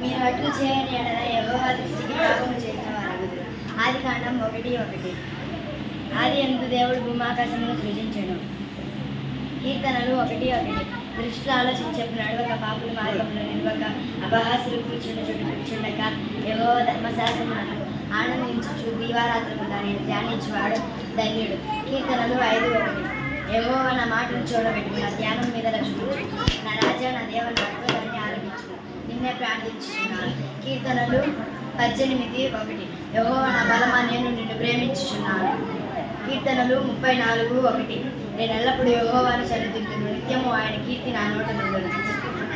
మీరు అట్లు చేయని ఎడల దృష్టికి పాపము చేసిన వారు ఆది కాండం ఒకటి ఒకటి. ఆది ఎందు దేవుడు భూమాకాశమును సృజించను. కీర్తనలు ఒకటి ఒకటి. దృష్టిలో ఆలోచించపు నడవక పాపుల మార్గంలో నిలవక అపహాసులు కూర్చుండ చుట్టూ కూర్చుండక ఏవో ధర్మశాస్త్రములను ఆనందించు దీవారాత్రులు దానిని ధ్యానించువాడు ధన్యుడు. కీర్తనలు ఐదు ఒకటి. ఏవో నా మాటలు చూడబెట్టు నా ధ్యానం మీద రక్షించు నా రాజా నా దేవ నిన్నే ప్రార్థించున్నాను కీర్తనలు పద్దెనిమిది ఒకటి. యహో నా బలమా నేను నిన్ను ప్రేమించుచున్నాను. కీర్తనలు ముప్పై నాలుగు ఒకటి. నేను ఎల్లప్పుడూ యహోవాను సరిదిద్దును నిత్యము ఆయన కీర్తి నా నోట నుండును.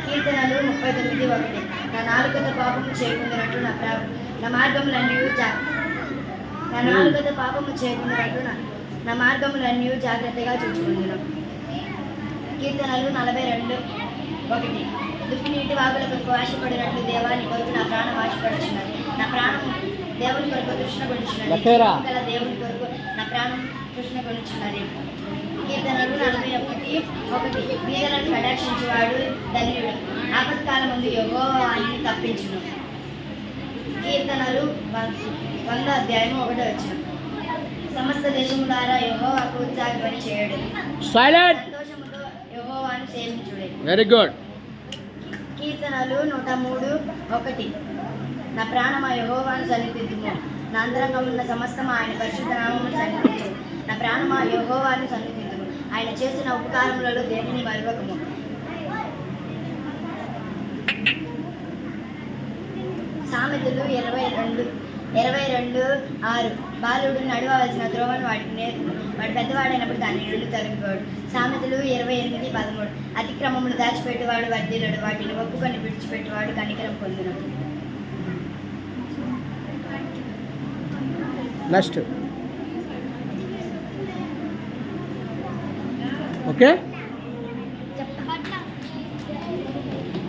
కీర్తనలు ముప్పై తొమ్మిది ఒకటి. నా నాలుగత పాపము చేయకుండానట్టు నా ప్రా నా మార్గములన్నీ జా నా నాలుగత పాపము చేయకుండానట్టు నా నా మార్గములన్నీ జాగ్రత్తగా చూసుకుందును కీర్తనలు నలభై రెండు. ఒకటి. దుప్పి నీటి వాగుల కొరకు ఆశపడినట్లు దేవాని కొరకు నా ప్రాణం ఆశపడుచున్నది. నా ప్రాణం దేవుని కొరకు తృష్ణ కొడుచున్నది. గల దేవుని కొరకు నా ప్రాణం తృష్ణ కొడుచున్నది కీర్తనలు నలభై ఒకటి ఒకటి. బీదలను కటాక్షించేవాడు ధన్యుడు. ఆపత్కాల ముందు యోగో అని తప్పించును. కీర్తనలు వంద అధ్యాయము ఒకటో వచ్చిన సమస్త దేశము ద్వారా యహోవాకు ఉత్సాహపని చేయడు. సంతోషముతో యహోవాను సేవించుడే. వెరీ గుడ్ కీర్తనలు నూట మూడు ఒకటి. నా ప్రాణమా యహోవాను సన్నిధిద్దుము నా అంతరంగమున్న సమస్తం ఆయన పరిశుద్ధ నామమును సన్నిధించు నా ప్రాణమా యహోవాను సన్నిధిద్దుము ఆయన చేసిన ఉపకారములలో దేనిని మరవకము? సామెతలు ఇరవై ఇరవై రెండు ఆరు. బాలుడు నడవవలసిన త్రోవను వాడికి నేర్పు వాడు పెద్దవాడైనప్పుడు దాని నుండి తొలగిపోడు సామెతలు ఇరవై ఎనిమిది పదమూడు. అతిక్రమములు దాచిపెట్టేవాడు వర్ధిల్లుడు. వాటిని ఒప్పుకొని విడిచిపెట్టేవాడు కనికరం పొందును. నెక్స్ట్ ఓకే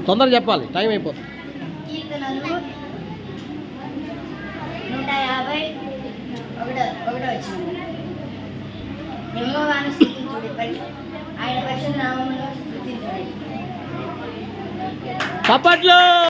తొందరగా చెప్పాలి. టైం అయిపోతుంది. కీర్తనలు నూట ఒకటో ఒకటో వచ్చింది యెహోవాను స్థుతించుడి ఆయన పరిశుద్ధ నామమును స్థుతించుడి